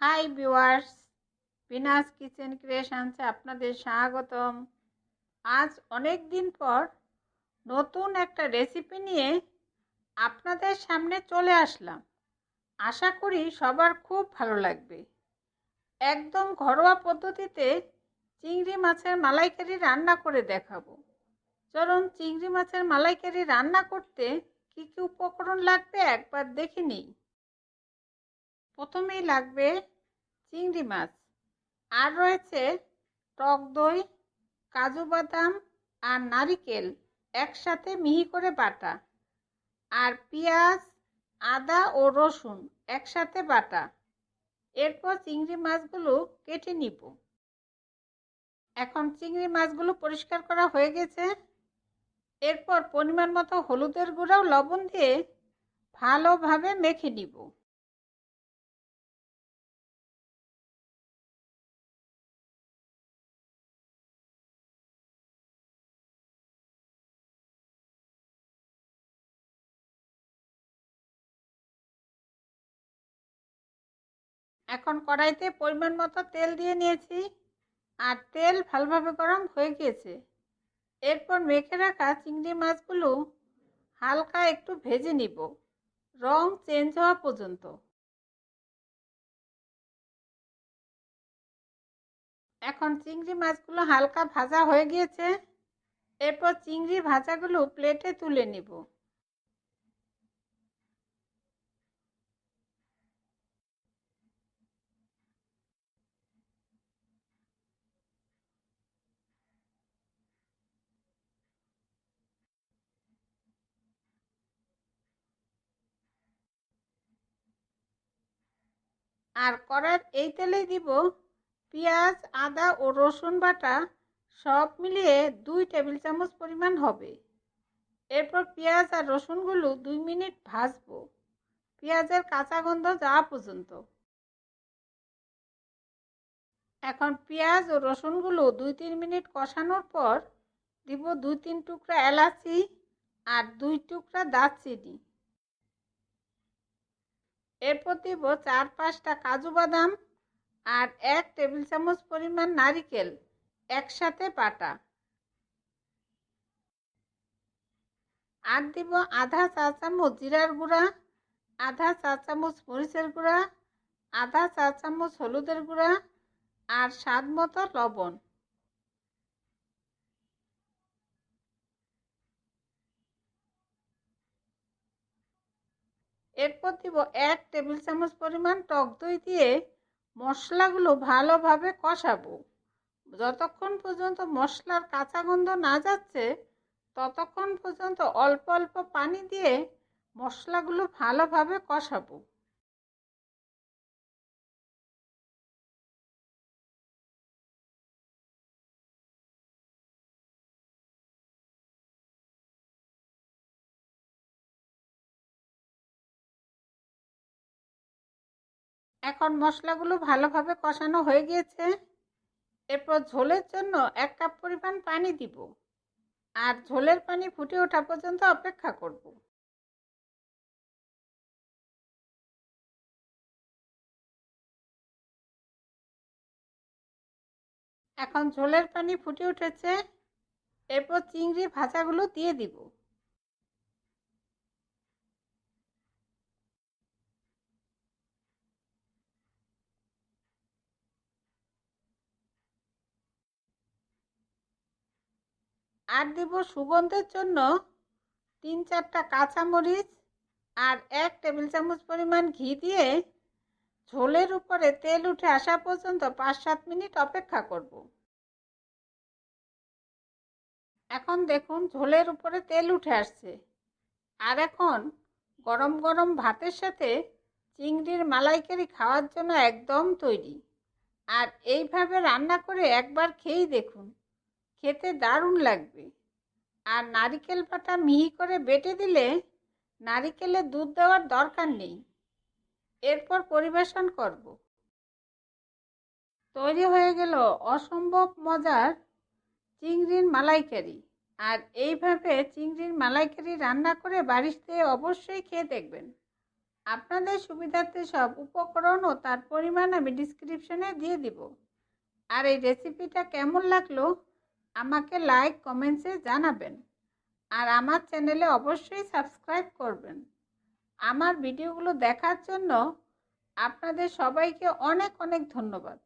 High viewers Binas kitchen ক্রিয়েশনসে আপনাদের স্বাগতম। আজ অনেক দিন পর নতুন একটা রেসিপি নিয়ে আপনাদের সামনে চলে আসলাম। আশা করি সবার খুব ভালো লাগবে। একদম ঘরোয়া পদ্ধতিতে চিংড়ি মাছের মালাইকারি রান্না করে দেখাবো। চলুন চিংড়ি মাছের মালাইকারি রান্না করতে কী কী উপকরণ লাগবে একবার দেখে নিই। প্রথমেই লাগবে চিংড়ি মাছ। আর রয়েছে টক দই, কাজু বাদাম আর নারিকেল একসাথে মিহি করে বাটা। আর পেঁয়াজ, আদা ও রসুন একসাথে বাটা। এরপর চিংড়ি মাছগুলো কেটে নিব। এখন চিংড়ি মাছগুলো পরিষ্কার করা হয়ে গেছে। এরপর পরিমাণ মতো হলুদের গুঁড়াও লবণ দিয়ে ভালোভাবে মেখে নিব। এখন কড়াইতে পরিমাণ মতো তেল দিয়ে নিয়েছি আর তেল ভালোভাবে গরম হয়ে গিয়েছে। এরপর মেখে রাখা চিংড়ি মাছগুলো হালকা একটু ভেজে নিব। রং চেঞ্জ হওয়া পর্যন্ত। এখন চিংড়ি মাছগুলো হালকা ভাজা হয়ে গিয়েছে। এরপর চিংড়ি ভাজাগুলো প্লেটে তুলে নিব। আর কড়ার এই তেলেই দিব পেঁয়াজ, আদা ও রসুন বাটা। সব মিলিয়ে দুই টেবিল চামচ পরিমাণ হবে। এরপর পেঁয়াজ আর রসুনগুলো দুই মিনিট ভাজবো। পেঁয়াজের কাঁচা গন্ধ যাওয়া পর্যন্ত। এখন পেঁয়াজ ও রসুনগুলো দুই তিন মিনিট কষানোর পর দিব দুই তিন টুকরা এলাচি আর দুই টুকরা দারচিনি। এরপর দিব চার পাঁচটা কাজু বাদাম আর এক টেবিল চামচ পরিমাণ নারিকেল একসাথে পাটা আর দিব আধা চা চামচ জিরার গুঁড়া, আধা চা চামচ মরিচের গুঁড়া, আধা চা চামচ হলুদের গুঁড়া আর স্বাদ মতো লবণ। এরপর দিব এক টেবিল চামচ পরিমাণ টক দই দিয়ে মশলাগুলো ভালোভাবে কষাবো। যতক্ষণ পর্যন্ত মশলার কাঁচা গন্ধ না যাচ্ছে, ততক্ষণ পর্যন্ত অল্প অল্প পানি দিয়ে মশলাগুলো ভালোভাবে কষাবো। এখন মশলাগুলো ভালোভাবে কষানো হয়ে গিয়েছে। এরপর ঝোলের জন্য এক কাপ পরিমাণ পানি দিব। আর ঝোলের পানি ফুটে ওঠা পর্যন্ত অপেক্ষা করব। এখন ঝোলের পানি ফুটে উঠেছে। এরপর চিংড়ি ভাজাগুলো দিয়ে দিব। আর দিব সুগন্ধের জন্য তিন চারটা কাঁচামরিচ আর এক টেবিল চামচ পরিমাণ ঘি দিয়ে ঝোলের উপরে তেল উঠে আসা পর্যন্ত পাঁচ সাত মিনিট অপেক্ষা করব। এখন দেখুন ঝোলের উপরে তেল উঠে আসছে। আর এখন গরম গরম ভাতের সাথে চিংড়ির মালাইকারি খাওয়ার জন্য একদম তৈরি। আর এইভাবে রান্না করে একবার খেয়েই দেখুন। খেতে দারুণ লাগবে। আর নারিকেল পাতা মিহি করে বেটে দিলে নারিকেলের দুধ দেওয়ার দরকার নেই। এরপর পরিবেশন করব। তৈরি হয়ে গেল অসম্ভব মজার চিংড়ির মালাইকারি। আর এইভাবে চিংড়ির মালাইকারি রান্না করে বাড়িতে অবশ্যই খেয়ে দেখবেন। আপনাদের সুবিধার্থে সব উপকরণ ও তার পরিমাণ আমি ডিসক্রিপশনে দিয়ে দিব। আর এই রেসিপিটা কেমন লাগল? আমাকে লাইক কমেন্টসে জানাবেন। আর আমার চ্যানেলে অবশ্যই সাবস্ক্রাইব করবেন। আমার ভিডিওগুলো দেখার জন্য আপনাদের সবাইকে অনেক অনেক ধন্যবাদ।